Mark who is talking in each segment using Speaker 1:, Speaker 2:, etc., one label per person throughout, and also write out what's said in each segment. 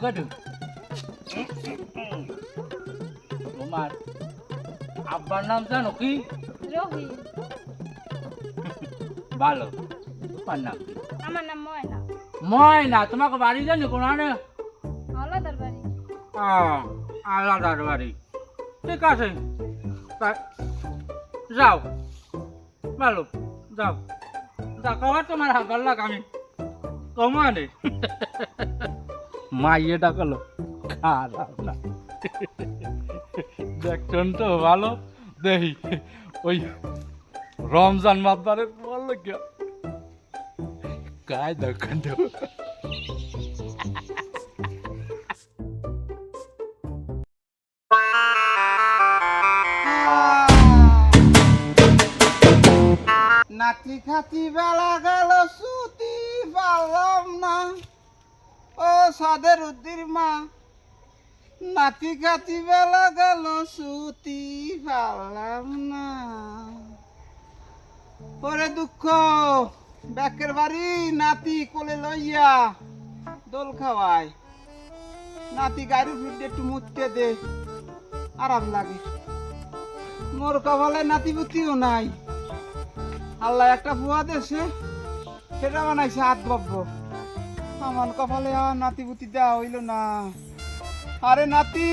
Speaker 1: অগাটু তোমার আব্বার নাম জানো কি?
Speaker 2: রোহি
Speaker 1: ভালো। তোমার নাম
Speaker 2: আমার নাম ময়না।
Speaker 1: ময়না তোমাকে বাড়ি জানি কোন
Speaker 2: হলদার বাড়ি।
Speaker 1: আলাদার বাড়ি। ঠিক আছে। যাও। ভালো যাও। যা কবার তোমার হাবার লাগ আমি। কমানে মাইয়ে ডাকলো। খারাপ না। দেখছেন তো ভালো? দেখি ওই রমজান মাতবারের বলল কি কায় দেখেন
Speaker 3: নাতি খাতি বেলা সাদের উদ্দির মা। নাতি খাতি বেলা গেল, সুতি পারলাম না। পরে দুঃখ, ব্যাকের বাড়ি নাতি কোলে লইয়া দোল খাওয়ায়। নাতি গাড়ি ফিরতে একটু মুততে দে, আরাম লাগে। মোর কপালে নাতি পুতিও নাই। আল্লাহ একটা ফুয়া দেশে সেটা বানাইছে হাত বব্ব আমার কপালে আর নাতি পুতি দেওয়া হইল না। আরে নাতি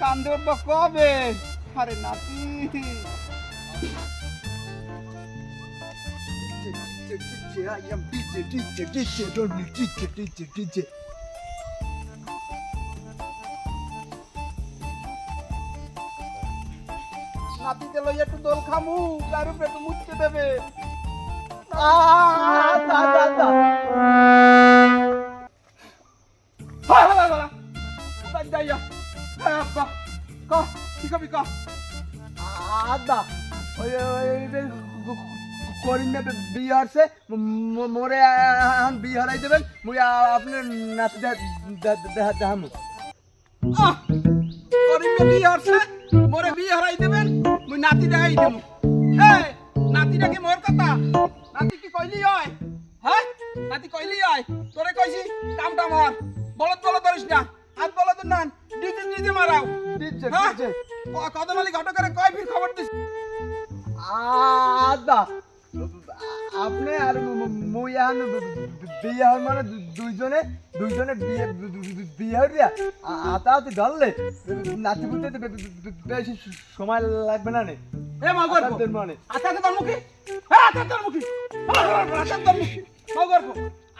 Speaker 3: কান্দে উঠবো কবে? আরে নাতি. নাতিতে লইয়া একটু দোল খামু তার উপরে মুছতে দেবে। দা, ক, কি খাবি ক? আদা ওই করিমে বিয়ে হচ্ছে মোরে এখন বিয়ে হরাই দেবেন মুই আপনার নাতি দেখামু। করিমে বিয়ে হচ্ছে মোরে বিয়ে হরাই দেবেন মুই নাতি দেখাই দেবো এই নাতিটাকে মোর কথা? নাতি কি কইলি হয়? হ্যাঁ নাতি কইলি হয়? তোরে কইছি কাম টাম হর বলত বলত ধরিস না হাত বলত নান। ডিজে ডিজে মারাও। ডিজে ডিজে কদম আলী ঘটকের কয় ফির খবর দিস? আদা আপনি আর মুই এখন মানে দুইজনে দুইজনে বিয়ে বিয়ে হইয়া আতাহাতি ধরলে নাতি বুঝতে বেশি সময় লাগবে না নে? এ মগর মানে? আচ্ছা তোর মুখে? হ্যাঁ আচ্ছা তোর মুখে? আচ্ছা তোর মুখে। মগর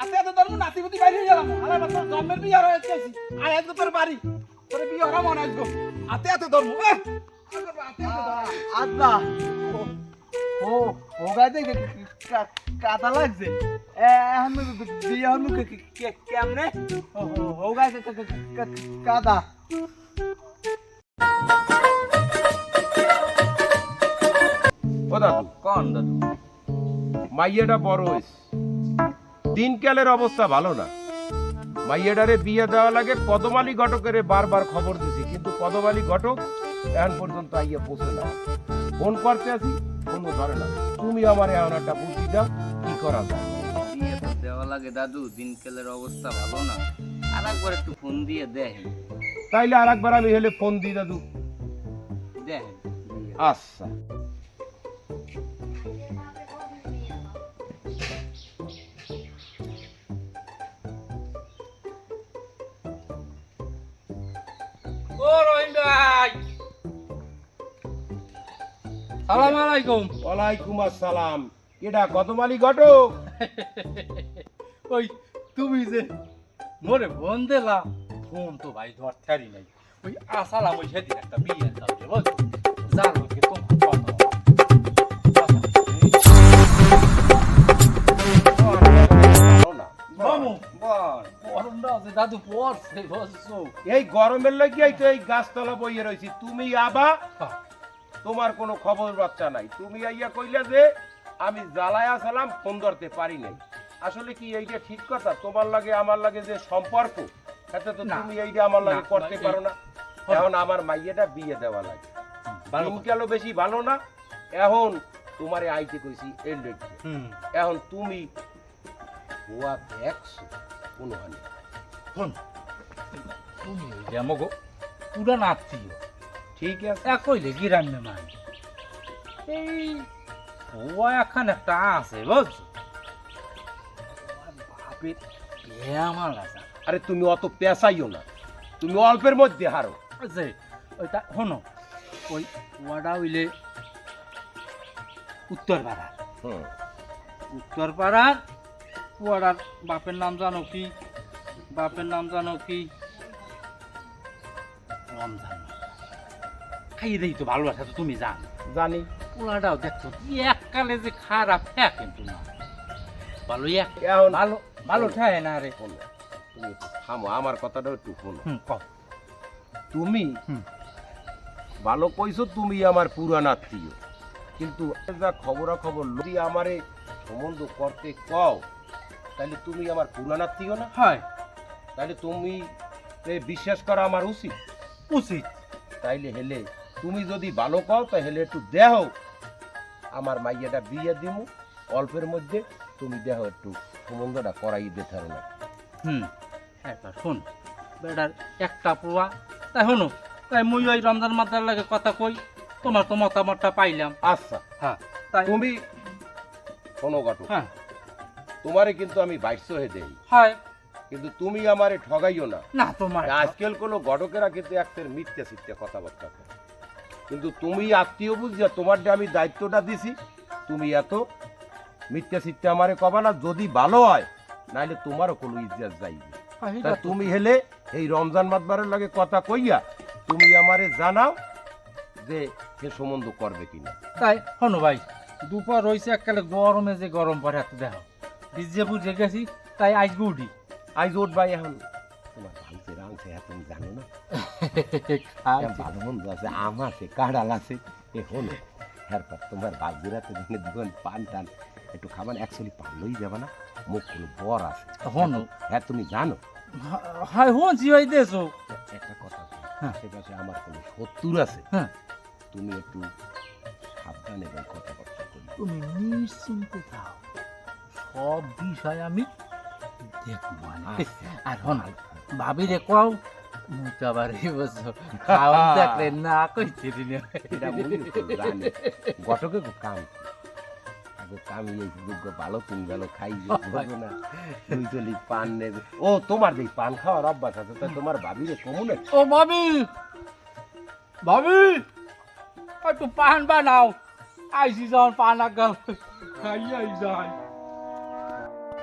Speaker 3: আচ্ছা তোর মুখে নাতি বুতি বাইরে গেলাম। আরে তোর জন্মের বিয়ে হয়ে গেছি। আর আজকে তোর বাড়ি। তোর বিয়ে হরা মনে আসব আতে আতে তোর আদা ও ও গাইতে কাটা লাগছে। এখন বিয়ে হল কেমনে? ও গাইতে কাদা।
Speaker 4: ও দাদু
Speaker 1: কোন দাদু?
Speaker 4: মাইয়াটা বড় হয়েছে দিনকালের অবস্থা ভালো না। মাইয়াটারে বিয়ে দেওয়া লাগে। কদমালি ঘটকের বারবার খবর দিছি কিন্তু কদমালি ঘটক এখন পর্যন্ত আইয়া পৌঁছে না। ফোন করতে আছি ফোন ধরে না। তুমি আমার এখন একটা বুদ্ধি দাও কি করা যায়?
Speaker 1: বিয়ে তো দেওয়া লাগে দাদু দিনকালের অবস্থা ভালো না। আর একবার একটু ফোন দিয়ে দেখেন।
Speaker 4: তাইলে আর একবার আমি হলে ফোন দিই দাদু।
Speaker 1: দেখেন
Speaker 4: আচ্ছা।
Speaker 1: ও রহিম ভাই সালাম আলাইকুম।
Speaker 4: ওয়ালাইকুম আসসালাম। এটা কদমালি ঘটক?
Speaker 1: ওই তুমি যে মোরে ফোন দিলা ফোন তো ভাই ধরতারি নাই। ওই আসালাম ওই সেদিন একটা বিয়ে যাবে বল। দাদু পড়ছে বসছো
Speaker 4: এই গরমের লাগিয়াই তো এই গাছতলা বইয়ে রয়েছি। তুমি আবা তোমার কোনো খবর বাচ্চা নাই। তুমি আইয়া কইলা যে আমি জ্বালায় আসলাম ফোন ধরতে পারি নাই। আসলে কি এইটা ঠিক কথা? তোমার লাগে আমার লাগে যে সম্পর্ক তাতে তো তুমি এইটা আমার লাগে করতে পারো না। এখন আমার মাইয়েটা বিয়ে দেওয়া লাগে।
Speaker 1: ভালো।
Speaker 4: গেল বেশি ভালো না? এখন তোমারে আইতে কইছি
Speaker 1: এন্ড
Speaker 4: এখন তুমি হুয়া দেখছ কোনো
Speaker 1: শোন তুমি ওই যে আমাকে পুরান আত্মীয়
Speaker 4: ঠিক আছে?
Speaker 1: এক কইলে গ্রামে মান এই ও এখন একটা আছে বুঝছ? বাপের আমার আছে।
Speaker 4: আরে তুমি অত পেশাইও না তুমি অল্পের মধ্যে হারো।
Speaker 1: আছে ওইটা শোনো ওই ওয়াডা হইলে উত্তর পাড়া
Speaker 4: হুম।
Speaker 1: উত্তর পাড়ার ওয়াডার বাপের নাম জানো কি? বাপের নাম জানো কি? রমজান। খাইয়ে দেই তো ভালোবাসা তো তুমি জানো।
Speaker 4: জানি।
Speaker 1: পোলাটাও দেখছ এককালে যে খারাপ হ্যাঁ কিন্তু না। ভালো এক ভালো ভালো ঠায় না রে।
Speaker 4: তুমি থামো আমার কথাটা একটু শোনো। তুমি ভালো কইছো তুমি আমার পুরান আত্মীয়। কিন্তু যা খবরা খবর যদি আমারে সম্বন্ধ করতে কও তাহলে তুমি আমার পুরান আত্মীয় না?
Speaker 1: হয়।
Speaker 4: তাহলে তুমি বিশ্বাস করা আমার উচিত?
Speaker 1: উচিত।
Speaker 4: তাইলে হেলে তুমি যদি ভালো কও তো হেলে একটু দেহ। আমার মাইয়াটা বিয়ে দিমু অল্পের মধ্যে তুমি দেহ একটু সম্বন্ধটা করাই দিতে না
Speaker 1: হুম একবার শোন বেটার একটা পোয়া। তাই হনো তাই মুই ওই রমজান মাতার লাগে কথা কই তোমার তো মতামতটা পাইলাম।
Speaker 4: আচ্ছা
Speaker 1: হ্যাঁ তাই
Speaker 4: তুমি শোনো ঘটক।
Speaker 1: হ্যাঁ।
Speaker 4: তোমারে কিন্তু আমি বাইশ হয়ে দেই।
Speaker 1: হয়
Speaker 4: কিন্তু তুমি আমারে ঠগাইও না।
Speaker 1: না তোমার
Speaker 4: আজকাল কোনো ঘটকেরা কিন্তু একটের মিথ্যা সিথ্যা কথাবার্তা কয়। কিন্তু তুমি আত্মীয় বুঝিয়া তোমার যে আমি দায়িত্বটা দিছি তুমি এত মিথ্যা সিথ্যা আমারে কবা না যদি ভালো হয় নাহলে তোমারও কোনো ইজ্জত যাইবে তা তুমি হেলে এই রমজান মাতবারের লাগে কথা কইয়া তুমি আমারে জানাও যে সে সম্বন্ধ করবে কিনা।
Speaker 1: তাই শোনো ভাই দুপুর রয়েছে এককালে গরমে যে গরম পরে এত দেখো ভিজে বুঝে গেছি তাই আজ গুডি
Speaker 4: আইজ ওট ভাই এখন। তোমার ভাঙছে রাঙছে হ্যাঁ তুমি জানো না? হ্যাঁ, ভালো মন্দ আছে আম আছে কাঁড়াল আছে এ হলো। এরপর তোমার ভাগ্যরা তো দিনে দুজন পান টান একটু খাবার অ্যাকচুয়ালি পান লই যাবে না মুখ কোনো বর আছে।
Speaker 1: হনো।
Speaker 4: হ্যাঁ তুমি জানো?
Speaker 1: হয় হনছি ওই দেশো
Speaker 4: একটা কথা
Speaker 1: হ্যাঁ।
Speaker 4: আশেপাশে আমার কোনো শত্রুর আছে?
Speaker 1: হ্যাঁ।
Speaker 4: তুমি একটু সাবধানে কথাবার্তা করবে
Speaker 1: তুমি নিশ্চিন্তে থাও। সব বিষয় আমি। আর হন ভাবি রে কও মুই তো আবার এই বছর খাওয়ান থাকলে না কইতে দিনে
Speaker 4: গটকে কাম। আগে কাম এই যোগ্য ভালো তুমি ভালো খাই যে না। তুই চলি পান নেবে। ও তোমার যেই পান খাওয়ার অভ্যাস আছে তা তোমার ভাবিরে কমুনে
Speaker 1: ও ভাবি! ভাবি! একটু পান বানাও। আইসি যখন পান আগাল খাইয়াই যায়।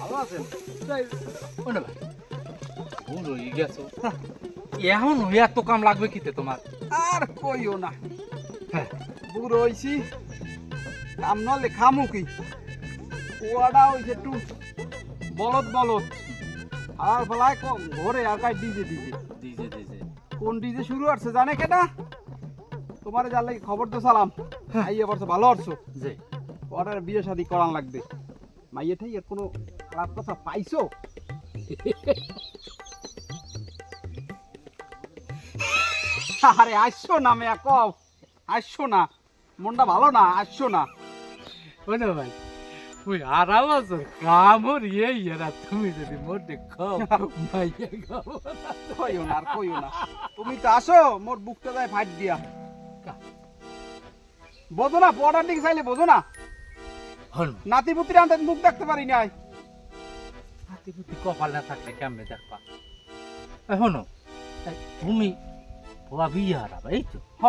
Speaker 3: ভালো আছেন?
Speaker 1: ভুল হয়ে গেছো। এখন এত কাম লাগবে কিতে তোমার?
Speaker 3: আর কইও না।
Speaker 1: হ্যাঁ।
Speaker 3: বুড়ো হইছি কাম নলে খামু কি? কুয়াটা হইছে একটু বলদ বলদ। আর কম ঘরে আর কাই ডিজে। ডিজে
Speaker 1: দিজে দিজে
Speaker 3: কোন ডিজে শুরু হচ্ছে জানে কেটা? তোমার যার লাগে খবর তো সালাম। আইয়ে বলছো ভালো আছো?
Speaker 1: যে
Speaker 3: পরের বিয়ে শাদি করান লাগবে। মাইয়ে ঠাই এর কোনো খারাপ কথা পাইছো? আরে আসছো না মেয়া কও আসছো না। মনটা ভালো না? আসছো না।
Speaker 1: ভাই ওই আরাম আছো কামর তুমি যদি মোটে খাও মাইয়া খাও
Speaker 3: কইও না আর কইও না। তুমি তো আসো মোর বুকটা যায় ফাইট দিয়া। বোঝো না পড়ার দিকে চাইলে বোঝো না। নাতি পুত্রী আনতে মুখ দেখতে পারি নাই।
Speaker 1: হাতি পুতি কপাল না থাকলে কেমনে দেখবা? এই শোনো তুমি ভুয়া বিয়ে হারাবা এই তো?
Speaker 3: হ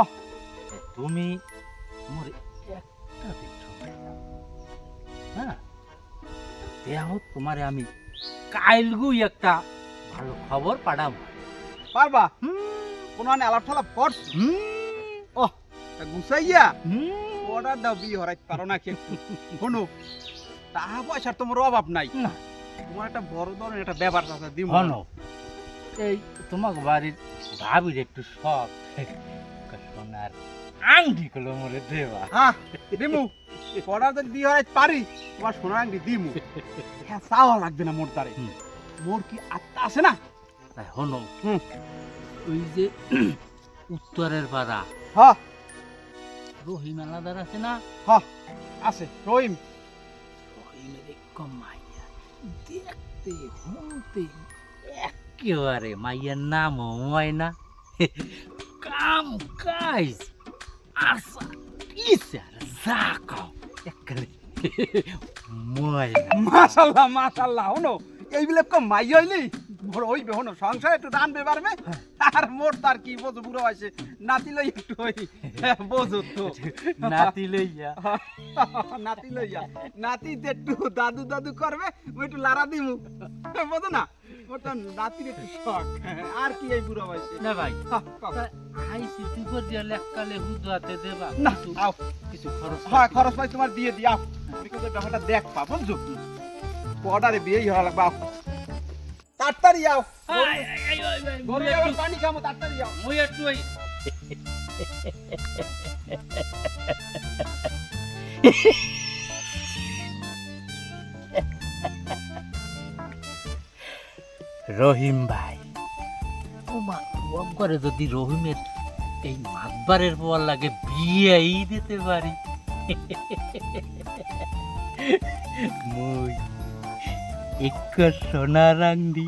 Speaker 1: তুমি মোর একটা দিন হ্যাঁ? দেহ তোমারে আমি কাইলগু একটা ভালো খবর পাঠাবো।
Speaker 4: পারবা? কোনো আলাপ ঠালাপ করছ? ও তা গুছাইয়া অর্ডার দাও বিয়ে হরাইতে পারো না কেউ শোনো টাকা পয়সার তোমার অভাব নাই।
Speaker 1: না।
Speaker 4: তোমার একটা বড় ধরনের একটা ব্যাপার আছে দিব
Speaker 1: হন। এই তোমাকে বাড়ির ভাবির একটু শখ। সোনার আংটি মরে দেবা।
Speaker 4: হ্যাঁ দিমু যদি বিয়ে হরাইতে পারি। তোমার সোনার আংটি দিমু। হ্যাঁ চাওয়া লাগবে না মোর তারে। মোর কি আত্মা আছে না?
Speaker 1: তাই হনো। ওই যে উত্তরের পাড়া।
Speaker 4: হ্যাঁ
Speaker 1: রহিম আলাদার আছে না?
Speaker 4: হ্যাঁ আছে রহিম।
Speaker 1: রহিমের দেখতে শুনতে একেবারে মাইয়ের নাম ময়না কাম কাজ আশা ইসার কাও একেবারে ময়না
Speaker 4: মাশাল্লাহ মাশাল্লাহ হনো এই বিলে কম মাই হইলি মোর হইবে হনো সংসার একটু রানবে পারবে? আর মোর তার কি বোঝো বুড়ো আছে নাতি লই একটু হই বোঝো তো।
Speaker 1: নাতি লইয়া।
Speaker 4: নাতি লইয়া। নাতি একটু দাদু দাদু করবে ওই একটু লারা দিমু। বোঝো না? তো নাতির একটু শখ। আর কি এই বুড়ো বয়সে?
Speaker 1: না ভাই। আইসি তুই করে দিয়া লেখালে হুদাতে দেবা।
Speaker 4: না
Speaker 1: কিছু
Speaker 4: আও।
Speaker 1: কিছু খরচ
Speaker 4: হ্যাঁ খরচ ভাই তোমার দিয়ে আও। তুমি ব্যাপারটা দেখ পা বুঝছ? অর্ডারে বিয়েই হওয়া লাগবে তাড়াতাড়ি গরু আবার পানি খামো তাড়াতাড়ি
Speaker 1: মুই একটু ওই রহিম ভাই। ওমা করে যদি রহিমের এই মাতবারের পর লাগে বিয়েই দিতে পারি। মই এক সোনার আংটি